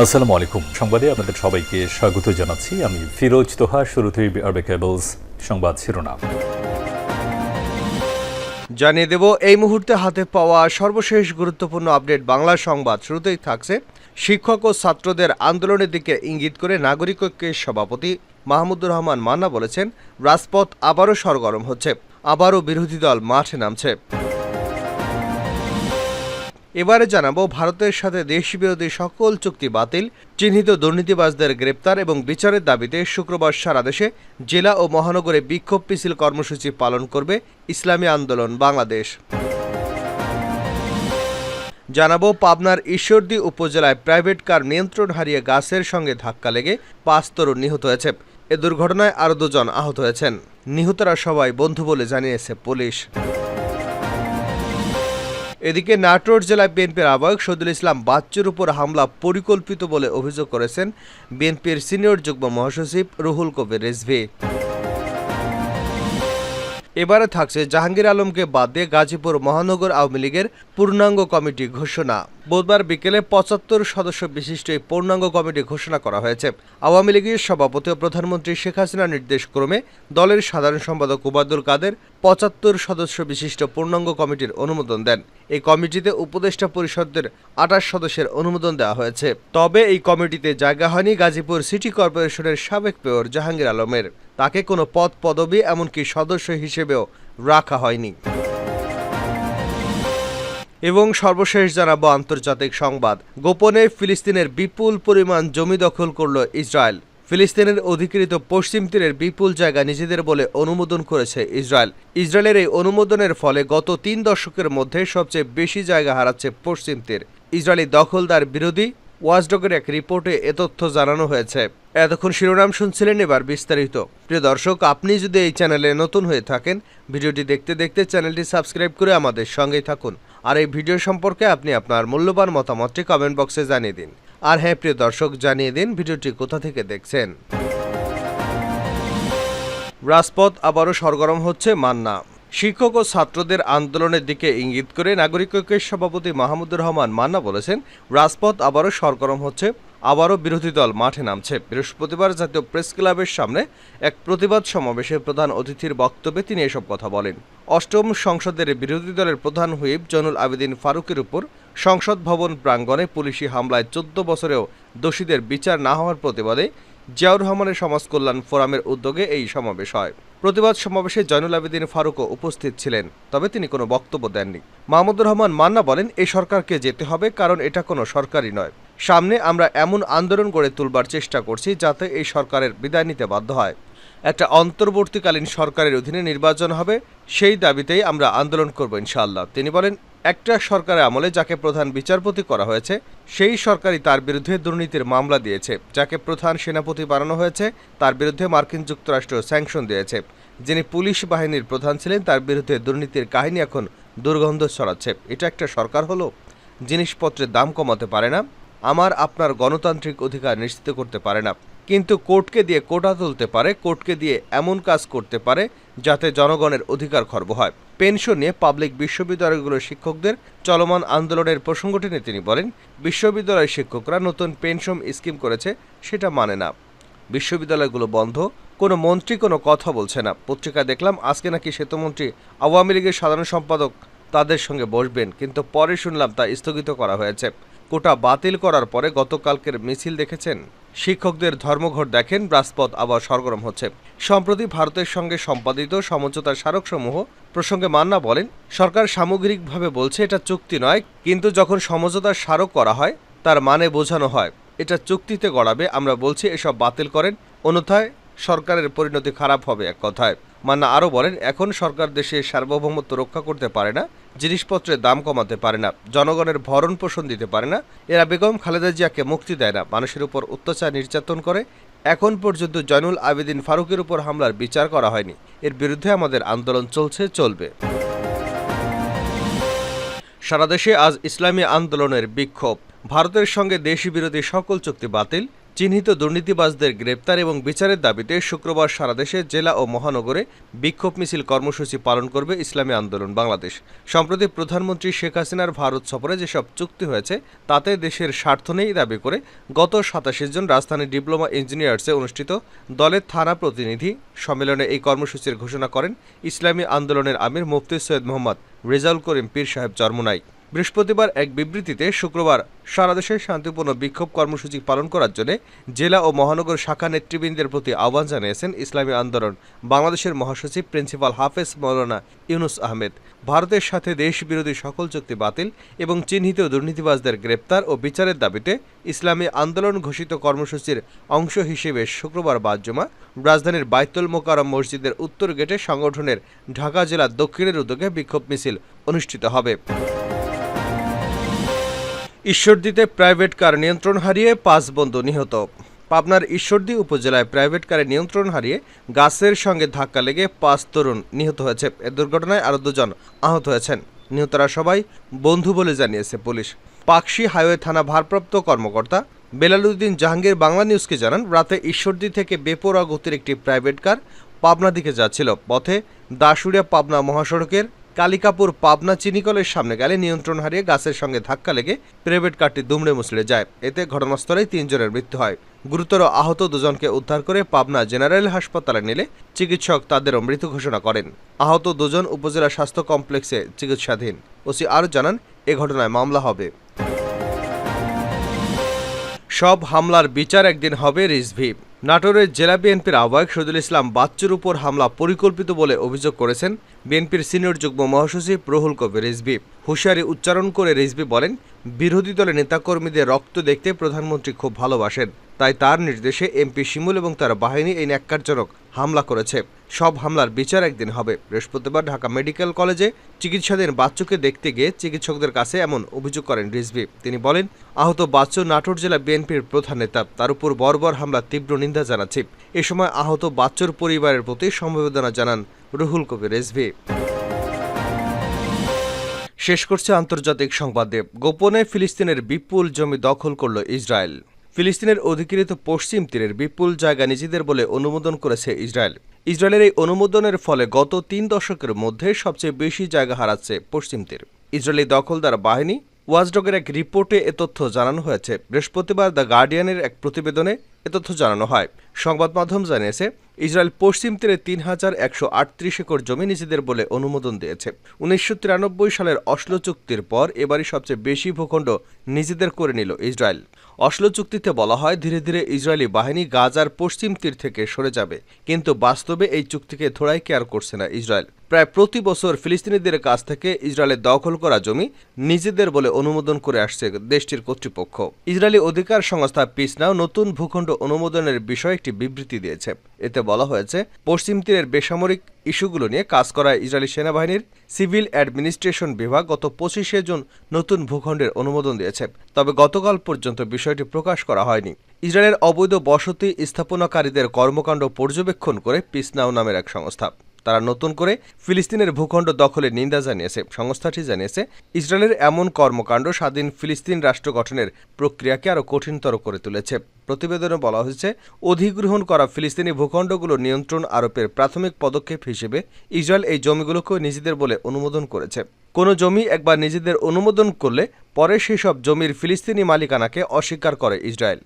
আসসালামু আলাইকুম। সংবাদে আপনাদের সবাইকে স্বাগত জানাচ্ছি। আমি ফিরোজ তোহা, শুরুতেই আরবে কেবলস সংবাদ শিরোনাম। জানিয়ে দেব, এই মুহূর্তে হাতে পাওয়া সর্বশেষ গুরুত্বপূর্ণ আপডেট বাংলা সংবাদ। শুরুতেই থাকছে, শিক্ষক ও ছাত্রদের আন্দোলনের দিকে ইঙ্গিত করে নাগরিক ঐক্যের সভাপতি মাহমুদুর রহমান মান্না বলেছেন, রাজপথ আবারও সরগরম হচ্ছে, আবারও বিরোধী দল মাঠে নামছে। এবারে জানাব, ভারতের সাথে দেশবিরোধী সকল চুক্তি বাতিল, চিহ্নিত দুর্নীতিবাজদের গ্রেপ্তার এবং বিচারের দাবিতে শুক্রবার সারা দেশে জেলা ও মহানগরে বিক্ষোভ মিছিল কর্মসূচি পালন করবে ইসলামী আন্দোলন বাংলাদেশ। জানাব, পাবনার ঈশ্বরদী উপজেলায় প্রাইভেট কার নিয়ন্ত্রণ হারিয়ে গাছের সঙ্গে ধাক্কা লেগে পাঁচ তরুণ নিহত হয়েছে। এ দুর্ঘটনায় আরও দুজন আহত হয়েছেন। নিহতরা সবাই বন্ধু বলে জানিয়েছে পুলিশ। এদিকে নাটোর জেলায় বিএনপির আহ্বায়ক শহীদুল ইসলাম বাচ্চুর উপর হামলা পরিকল্পিত বলে অভিযোগ করেছেন বিএনপির সিনিয়র যুগ্ম মহাসচিব রুহুল কবির রিজভি। এবারে থাকছে জাহাঙ্গীর আলমকে বাদ দিয়ে গাজীপুর মহানগর আওয়ামী লীগের পূর্ণাঙ্গ কমিটি ঘোষণা। বুধবার বিকেলে পঁচাত্তর সদস্য বিশিষ্ট এই পূর্ণাঙ্গ কমিটি ঘোষণা করা হয়েছে। আওয়ামী লীগের সভাপতি ও প্রধানমন্ত্রী শেখ হাসিনার নির্দেশ ক্রমে দলের সাধারণ সম্পাদক উবায়দুল কাদের পঁচাত্তর সদস্য বিশিষ্ট পূর্ণাঙ্গ কমিটির অনুমোদন দেন। এই কমিটিতে উপদেষ্টা পরিষদের আঠাশ সদস্যের অনুমোদন দেওয়া হয়েছে। তবে এই কমিটিতে জায়গা হয়নি গাজীপুর সিটি কর্পোরেশনের সাবেক মেয়র জাহাঙ্গীর আলমের। তাকে কোনো পদ পদবি এমনকি সদস্য হিসেবেও রাখা হয়নি। এবং সর্বশেষ জানাব আন্তর্জাতিক সংবাদ। গোপনে ফিলিস্তিনের বিপুল পরিমাণ জমি দখল করল ইসরায়েল। ফিলিস্তিনের অধিকৃত পশ্চিম তীরের বিপুল জায়গা নিজেদের বলে অনুমোদন করেছে ইসরায়েল। ইসরায়েলের এই অনুমোদনের ফলে গত তিন দশকের মধ্যে সবচেয়ে বেশি জায়গা হারাচ্ছে পশ্চিম তীর। ইসরায়েলি দখলদার বিরোধী ওয়াজডগের এক রিপোর্টে এ তথ্য জানানো হয়েছে। এতক্ষণ শিরোনাম শুনছিলেন এবার বিস্তারিত। প্রিয় দর্শক, আপনি যদি এই চ্যানেলে নতুন হয়ে থাকেন, ভিডিওটি দেখতে দেখতে চ্যানেলটি সাবস্ক্রাইব করে আমাদের সঙ্গেই থাকুন। আর এই ভিডিও সম্পর্কে আপনি আপনার মূল্যবান মতামতটি কমেন্ট বক্সে জানিয়ে দিন। আর হ্যাঁ প্রিয় দর্শক, জানিয়ে দিন ভিডিওটি কোথা থেকে দেখছেন। রাজপথ আবারও সরগরম হচ্ছে মান্না। শিক্ষক ও ছাত্রদের আন্দোলনের দিকে ইঙ্গিত করে নাগরিক ঐক্যের সভাপতি মাহমুদুর রহমান মান্না বলেছেন, রাজপথ আবারও সরগরম হচ্ছে আবারও বিরোধী দল মাঠে নামছে। বৃহস্পতিবার জাতীয় প্রেস ক্লাবের সামনে এক প্রতিবাদ সমাবেশে প্রধান অতিথির বক্তব্যে তিনি এসব কথা বলেন। অষ্টম সংসদের বিরোধী দলের প্রধান হুইপ জনুল আবেদিন ফারুকের উপর সংসদ ভবন প্রাঙ্গণে পুলিশি হামলায় চোদ্দ বছরেও দোষীদের বিচার না হওয়ার প্রতিবাদে জিয়াউর রহমানের সমাজ কল্যাণ ফোরামের উদ্যোগে এই সমাবেশ হয়। প্রতিবাদ সমাবেশে জয়নুল আবেদিন ফারুকও উপস্থিত ছিলেন, তবে তিনি কোনো বক্তব্য দেননি। মাহমুদুর রহমান মান্না বলেন এই সরকারকে যেতে হবে, কারণ এটা কোনো সরকারই নয়। সামনে আমরা এমন আন্দোলন গড়ে তুলবার চেষ্টা করছি যাতে এই সরকারের বিদায় নিতে বাধ্য হয়। একটা অন্তর্বর্তীকালীন সরকারের অধীনে নির্বাচন হবে, সেই দাবিতেই আমরা আন্দোলন করব ইনশাআল্লাহ। তিনি বলেন, একটা সরকারের আমলে যাকে প্রধান বিচারপতি করা হয়েছে, সেই সরকারই তার বিরুদ্ধে দুর্নীতির মামলা দিয়েছে। যাকে প্রধান সেনাপতি বানানো হয়েছে, তার বিরুদ্ধে মার্কিন যুক্তরাষ্ট্র স্যাংশন দিয়েছে। যিনি পুলিশ বাহিনীর প্রধান ছিলেন, তার বিরুদ্ধে দুর্নীতির কাহিনী এখন দুর্গন্ধ ছড়াচ্ছে। এটা একটা সরকার হলো? জিনিসপত্রের দাম কমাতে পারে না আমার আপনার গণতান্ত্রিক অধিকার নিশ্চিত করতে পারে না। কিন্তু কোর্টকে দিয়ে কোটা তুলতে পারে, কোর্টকে দিয়ে এমন কাজ করতে পারে যাতে জনগণের অধিকার খর্ব হয়। পেনশন নিয়ে পাবলিক বিশ্ববিদ্যালয়গুলোর শিক্ষকদের চলমান আন্দোলনের প্রসঙ্গটি নিয়ে তিনি বলেন, বিশ্ববিদ্যালয়ের শিক্ষকরা নতুন পেনশন স্কিম করেছে, সেটা মানে না। বিশ্ববিদ্যালয়গুলো বন্ধ, কোনো মন্ত্রী কোনো কথা বলছে না। পত্রিকায় দেখলাম, আজকে নাকি সেতুমন্ত্রী, আওয়ামী লীগের সাধারণ সম্পাদক তাদের সঙ্গে বসবেন, কিন্তু পরে শুনলাম তা স্থগিত করা হয়েছে। কোটা বাতিল করার পরে গতকালকের মিছিল দেখেছেন। শিক্ষকদের ধর্মঘট দেখেন রাজপথ আবার সরগরম হচ্ছে। সম্প্রতি ভারতের সঙ্গে সম্পাদিত সমঝোতার স্মারকসমূহ প্রসঙ্গে মান্না বলেন, সরকার সামগ্রিকভাবে বলছে এটা চুক্তি নয়, কিন্তু যখন সমঝোতার স্মারক করা হয়, তার মানে বোঝানো হয়। এটা চুক্তিতে গড়াবে, আমরা বলছি এসব বাতিল করেন। অন্যথায় সরকারের পরিণতি খারাপ হবে এক কথায়। মান্না আরও বলেন, এখন সরকার দেশে সার্বভৌমত্ব রক্ষা করতে পারে না, জিনিসপত্রের দাম কমাতে পারে না, জনগণের ভরণ পোষণ দিতে পারে না, এরা বেগম খালেদা জিয়াকে মুক্তি দেয় না, মানুষের উপর অত্যাচার নির্যাতন করে, এখন পর্যন্ত জয়নুল আবেদিন ফারুকের উপর হামলার বিচার করা হয়নি, এর বিরুদ্ধে আমাদের আন্দোলন চলছে, চলবে। সারা দেশে আজ ইসলামী আন্দোলনের বিক্ষোভ, ভারতের সঙ্গে দেশি বিরোধী সকল চুক্তি বাতিল চিহ্নিত দুর্নীতিবাজদের গ্রেপ্তার এবং বিচারের দাবিতে শুক্রবার সারা দেশে জেলা ও মহানগরে বিক্ষোভ মিছিল কর্মসূচি পালন করবে ইসলামী আন্দোলন বাংলাদেশ। সম্প্রতি প্রধানমন্ত্রী শেখ হাসিনার ভারত সফরে যেসব চুক্তি হয়েছে, তাতে দেশের স্বার্থ নেই দাবি করে গত সাতাশে জন রাজধানী ডিপ্লোমা ইঞ্জিনিয়ার্সে অনুষ্ঠিত দলের থানা প্রতিনিধি সম্মেলনে এই কর্মসূচির ঘোষণা করেন ইসলামী আন্দোলনের আমির মুফতি সৈয়দ মোহাম্মদ রেজাউল করিম পীর সাহেব চরমনাই। বৃহস্পতিবার এক বিবৃতিতে শুক্রবার সারা দেশে শান্তিপূর্ণ বিক্ষোভ কর্মসূচি পালন করার জন্য জেলা ও মহানগর শাখা নেতৃবৃন্দের প্রতি আহ্বান জানিয়েছেন ইসলামী আন্দোলন, বাংলাদেশের মহাসচিব প্রিন্সিপাল হাফেজ মৌলানা ইউনুস আহমেদ। ভারতের সাথে দেশ বিরোধী সকল চুক্তি বাতিল এবং চিহ্নিত দুর্নীতিবাজদের গ্রেপ্তার ও বিচারের দাবিতে ইসলামী আন্দোলন ঘোষিত কর্মসূচির অংশ হিসেবে শুক্রবার বাদ জমা রাজধানীর বাইতুল মোকারম মসজিদের উত্তর গেটে সংগঠনের ঢাকা জেলার দক্ষিণের উদ্যোগে বিক্ষোভ মিছিল অনুষ্ঠিত হবে। ঈশ্বরদীতে প্রাইভেট কার নিয়ন্ত্রণ হারিয়ে পাঁচ বন্ধু নিহত। পাবনার ঈশ্বরদী উপজেলায় প্রাইভেট কারে নিয়ন্ত্রণ হারিয়ে গাছের সঙ্গে ধাক্কা লেগে পাঁচ তরুণ নিহত হয়েছে। এ দুর্ঘটনায় আরও দুজন আহত হয়েছেন। নিহতরা সবাই বন্ধু বলে জানিয়েছে পুলিশ। পাকশি হাইওয়ে থানা ভারপ্রাপ্ত কর্মকর্তা বেলালুদ্দিন জাহাঙ্গীর বাংলা নিউজকে জানান, রাতে ঈশ্বরদী থেকে বেপরোয়া গতির একটি প্রাইভেট কার পাবনা দিকে যাচ্ছিল। পথে দাসুরিয়া পাবনা মহাসড়কের কালিকাপুর পাবনা চিনিকলের সামনে গেলে নিয়ন্ত্রণ হারিয়ে গাছের সঙ্গে ধাক্কা লেগে প্রাইভেট কারটি দুমড়ে মুচড়ে যায়। এতে ঘটনাস্থলেই তিনজনের মৃত্যু হয়। গুরুতর আহত দুজনকে উদ্ধার করে পাবনা জেনারেল হাসপাতালে নিলে চিকিৎসক তাদেরও মৃত ঘোষণা করেন। আহত দুজন উপজেলা স্বাস্থ্য কমপ্লেক্সে চিকিৎসাধীন। ওসি আরও জানান, এ ঘটনায় মামলা হবে। সব হামলার বিচার একদিন হবে রিজভি। নাটোরের জেলা বিএনপির আহ্বায়ক শহীদুল ইসলাম বাচ্চুর উপর হামলা পরিকল্পিত বলে অভিযোগ করেছেন বিএনপির সিনিয়র যুগ্ম মহাসচিব প্রহুল কবির রিজবি হুঁশিয়ারি উচ্চারণ করে রিজবি বলেন, বিরোধী দলের নেতাকর্মীদের রক্ত দেখতে প্রধানমন্ত্রী খুব ভালোবাসেন। তাই তার নির্দেশে এমপি শিমুল এবং তার বাহিনী এই ন্যাক্কারজনক হামলা করেছে। সব হামলার বিচার একদিন হবে। বৃহস্পতিবার ঢাকা মেডিকেল কলেজে চিকিৎসাধীন বাচ্চুকে দেখতে গিয়ে চিকিৎসকদের কাছে এমন অভিযোগ করেন রিজভি। তিনি বলেন, আহত বাচ্চু নাটোর জেলা বিএনপির প্রধান নেতা। তার উপর বর্বর হামলা তীব্র নিন্দা জানাচ্ছি। এ সময় আহত বাচ্চুর পরিবারের প্রতি সমবেদনা জানান রুহুল কবির রিজভি। শেষ করছে আন্তর্জাতিক সংবাদে। গোপনে ফিলিস্তিনের বিপুল জমি দখল করল ইসরায়েল। ফিলিস্তিনের অধিকৃত পশ্চিম তীরের বিপুল জায়গা নিজেদের বলে অনুমোদন করেছে ইসরায়েল। ইসরায়েলের এই অনুমোদনের ফলে গত তিন দশকের মধ্যে সবচেয়ে বেশি জায়গা হারাচ্ছে পশ্চিম তীর। ইসরায়েলি দখলদার বাহিনী ওয়াজডগের এক রিপোর্টে এ তথ্য জানানো হয়েছে। বৃহস্পতিবার দ্য গার্ডিয়ানের এক প্রতিবেদনে এ তথ্য জানানো হয়। সংবাদ মাধ্যম জানিয়েছে, ইসরায়েল পশ্চিম তীরে তিন হাজার একশো আটত্রিশ একর জমি নিজেদের বলে অনুমোদন দিয়েছে। উনিশশো তিরানব্বই সালের অশ্লো চুক্তির পর এবারই সবচেয়ে বেশি ভূখণ্ড নিজেদের করে নিল ইসরায়েল। অশ্লো চুক্তিতে বলা হয়, ধীরে ধীরে ইসরায়েলি বাহিনী গাজার পশ্চিম তীর থেকে সরে যাবে, কিন্তু বাস্তবে এই চুক্তিকে থোড়াই কেয়ার করছে না ইসরায়েল। প্রায় প্রতি বছর ফিলিস্তিনিদের কাছ থেকে ইসরায়েলের দখল করা জমি নিজেদের বলে অনুমোদন করে আসছে দেশটির কর্তৃপক্ষ। ইসরায়েলি অধিকার সংস্থা পিসনাও নতুন ভূখণ্ড অনুমোদনের বিষয়ে একটি বিবৃতি দিয়েছে। এতে বলা হয়েছে, পশ্চিম তীরের বেসামরিক ইস্যুগুলো নিয়ে কাজ করা ইসরায়েলি সেনাবাহিনীর সিভিল অ্যাডমিনিস্ট্রেশন বিভাগ গত পঁচিশে জুন নতুন ভূখণ্ডের অনুমোদন দিয়েছে। তবে গতকাল পর্যন্ত বিষয়টি প্রকাশ করা হয়নি। ইসরায়েলের অবৈধ বসতি স্থাপনাকারীদের কর্মকাণ্ড পর্যবেক্ষণ করে পিসনাও নামের এক সংস্থা। তারা নতুন করে ফিলিস্তিনের ভূখণ্ড দখলের নিন্দা জানিয়েছে। সংস্থাটি জানিয়েছে, ইসরায়েলের এমন কর্মকাণ্ড স্বাধীন ফিলিস্তিন রাষ্ট্র গঠনের প্রক্রিয়াকে আরও কঠিনতর করে তুলেছে। প্রতিবেদনে বলা হয়েছে, অধিগ্রহণ করা ফিলিস্তিনি ভূখণ্ডগুলো নিয়ন্ত্রণ আরোপের প্রাথমিক পদক্ষেপ হিসেবে ইসরায়েল এই জমিগুলোকেও নিজেদের বলে অনুমোদন করেছে। কোনো জমি একবার নিজেদের অনুমোদন করলে পরে সেসব জমির ফিলিস্তিনি মালিকানাকে অস্বীকার করে ইসরায়েল।